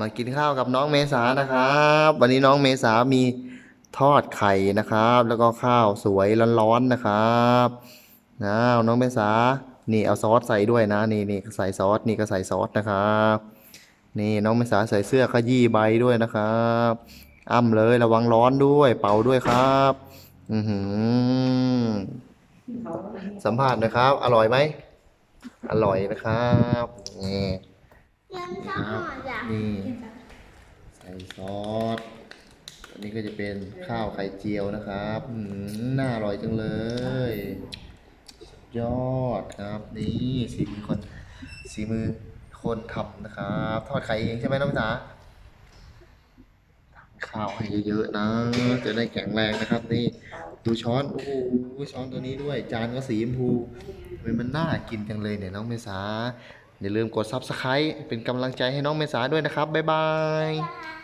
มากินข้าวกับน้องเมษานะครับ วันนี้น้องเมษามีทอดไข่นะครับ แล้วก็ข้าวสวยร้อนๆนะครับนะน้องเมษานี่เอาซอสใส่ด้วยนะนี่นี่ใส่ซอสนี่ก็ใส่ซอสนะครับนี่น้องเมษาใส่เสื้อขยี้ใบด้วยนะครับ อ้ำเลยระวังร้อนด้วย เป่าด้วยครับ อือหือสัมผัสนะครับ อร่อยไหมอร่อยนะครับนี่ ยังชอบหอจ้ะนี่ใส่ซอส อันนี้ก็จะเป็นข้าวไข่เจียวนะครับอืมน่าอร่อยจังเลยสุดยอดครับนี่สีมือคนสีมือคนทำนะครับ ทอดไข่เองใช่ไหมน้องจ๋าทำข้าวให้เยอะๆนะ จะได้แข็งแรงนะครับ นี่ดูช้อน โอ้โหช้อนตัวนี้ด้วย จานก็สีชมพูมันน่ากินจังเลยเนี่ยน้องเมษา อย่าลืมกด Subscribe เป็นกำลังใจให้น้องเมษาด้วยนะครับ บ๊ายบายบ๊ายบาย